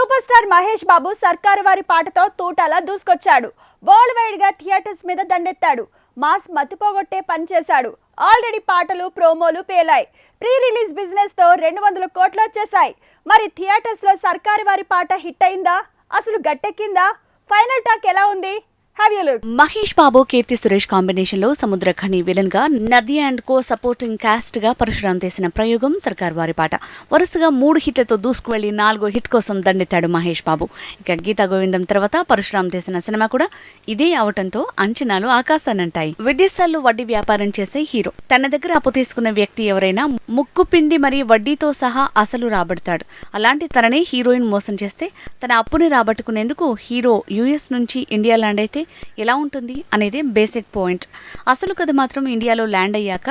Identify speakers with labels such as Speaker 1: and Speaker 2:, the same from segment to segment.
Speaker 1: Super star Mahesh Babu సర్కారు వారి పాటతో తూటాల దూసుకొచ్చాడు. వరల్డ్ వైడ్గా థియేటర్స్ మీద దండెత్తాడు. మాస్ మతిపోగొట్టే పని చేశాడు. ఆల్రెడీ పాటలు ప్రోమోలు పేలాయి. ప్రీ రిలీజ్ బిజినెస్తో రెండు వందల కోట్లు వచ్చేసాయి మరి థియేటర్స్లో సర్కారు వారి పాట హిట్ అయిందా? అసలు గట్టెక్కిందా? ఫైనల్ టాక్ ఎలా ఉంది?
Speaker 2: మహేష్ బాబు కీర్తి సురేష్ కాంబినేషన్లో సముద్రఖని విలన్గా నది అండ్ కో సపోర్టింగ్ కాస్ట్గా పరశురాం చేసిన ప్రయోగం సర్కార్ వారి పాట. వరుసగా మూడు హిట్లతో దూసుకువెళ్ళి నాలుగో హిట్ కోసం దండెత్తాడు మహేష్ బాబు. ఇక గీతా గోవిందం తర్వాత పరశురాం చేసిన సినిమా కూడా ఇదే అవటంతో అంచనాలు ఆకాశానంటాయి విదేశాల్లో వడ్డీ వ్యాపారం చేసే హీరో. తన దగ్గర అప్పు తీసుకున్న వ్యక్తి ఎవరైనా ముక్కు పిండి మరి వడ్డీతో సహా అసలు రాబడతాడు. అలాంటి తననే హీరోయిన్ మోసం చేస్తే తన అప్పుని రాబట్టుకునేందుకు హీరో యుఎస్ నుంచి ఇండియా ల్యాండ్ అయితే ఎలా ఉంటుంది అనేది బేసిక్ పాయింట్ అసలు కథ మాత్రం ఇండియాలో ల్యాండ్ అయ్యాక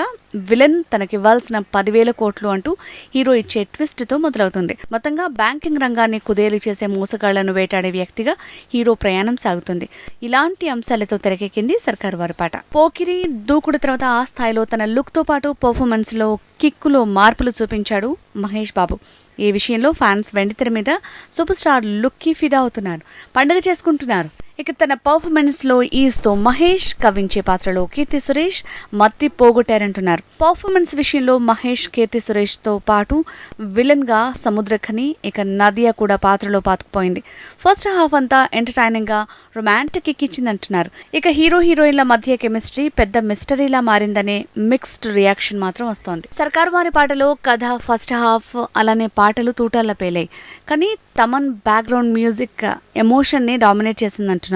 Speaker 2: విలన్ తనకివ్వాల్సిన పదివేల కోట్లు అంటూ హీరో ఇచ్చే ట్విస్ట్తో మొదలవుతుంది. మొత్తంగా బ్యాంకింగ్ రంగాన్ని కుదేలు చేసే మోసగాళ్ళను వేటాడే వ్యక్తిగా హీరో ప్రయాణం సాగుతుంది. ఇలాంటి అంశాలతో తెరకెక్కింది సర్కార్ వారి పాట. పోకిరి దూకుడు తర్వాత ఆ స్థాయిలో తన లుక్తో పాటు పర్ఫార్మెన్స్లో కిక్కులో మార్పులు చూపించాడు మహేష్ బాబు. ఈ విషయంలో ఫ్యాన్స్ వెండితెర మీద సూపర్ స్టార్ లుక్కి ఫిదా అవుతున్నారు. పండుగ చేసుకుంటున్నారు. ఇక తన పర్ఫార్మెన్స్లో ఈజ్తో మహేష్ కవించే పాత్రలో కీర్తి సురేష్ మత్తి పోగొట్టారంటున్నారు. పర్ఫార్మెన్స్ విషయంలో మహేష్ కీర్తి సురేష్తో పాటు విలన్గా సముద్రఖని ఇక నదియా కూడా పాత్రలో పాతుకుపోయింది. ఫస్ట్ హాఫ్ అంతా ఎంటర్టైనింగ్గా రొమాంటిక్ ఎక్కిచ్చిందంటున్నారు ఇక హీరో హీరోయిన్ల మధ్య కెమిస్ట్రీ పెద్ద మిస్టరీలా మారిందనే మిక్స్డ్ రియాక్షన్ మాత్రం వస్తోంది. సర్కారు వారి పాటలో కథ ఫస్ట్ హాఫ్ అలానే పాటలు తూటాల పేలాయి కానీ తమన్ బ్యాక్గ్రౌండ్ మ్యూజిక్ ఎమోషన్ని డామినేట్ చేసిందంటున్నారు.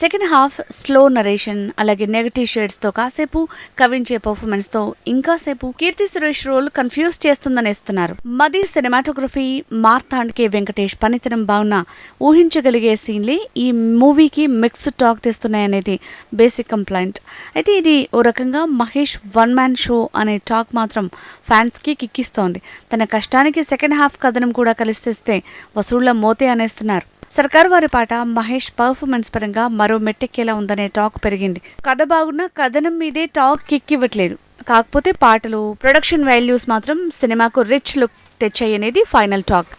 Speaker 2: సెకండ్ హాఫ్ స్లో నరేషన్ అలాగే నెగటివ్ షేడ్స్తో కాసేపు కవించే పర్ఫార్మెన్స్తో ఇంకాసేపు కీర్తి సురేష్ రోల్ కన్ఫ్యూజ్ చేస్తుందనేస్తున్నారు. మది సినిమాటోగ్రఫీ మార్తాండ్ కే వెంకటేష్ పనితనం బాగున్న ఊహించగలిగే సీన్లే ఈ మూవీకి మిక్స్డ్ టాక్ తెస్తున్నాయనేది బేసిక్ కంప్లైంట్ అయితే ఇది ఓ రకంగా మహేష్ వన్ మ్యాన్ షో అనే టాక్ మాత్రం ఫ్యాన్స్కి కిక్కిస్తోంది. తన కష్టానికి సెకండ్ హాఫ్ కథనం కూడా కలిసిస్తే వసూళ్ళ మోతే అనేస్తున్నారు. సర్కార్ వారి పాట మహేష్ పర్ఫార్మెన్స్ పరంగా మరో మెట్టెక్కేలా ఉందనే టాక్ పెరిగింది. కథ బాగున్నా కథనం మీదే టాక్ కిక్కివ్వట్లేదు. కాకపోతే పాటలు ప్రొడక్షన్ వాల్యూస్ మాత్రం సినిమాకు రిచ్ లుక్ తెచ్చాయి అనేది ఫైనల్ టాక్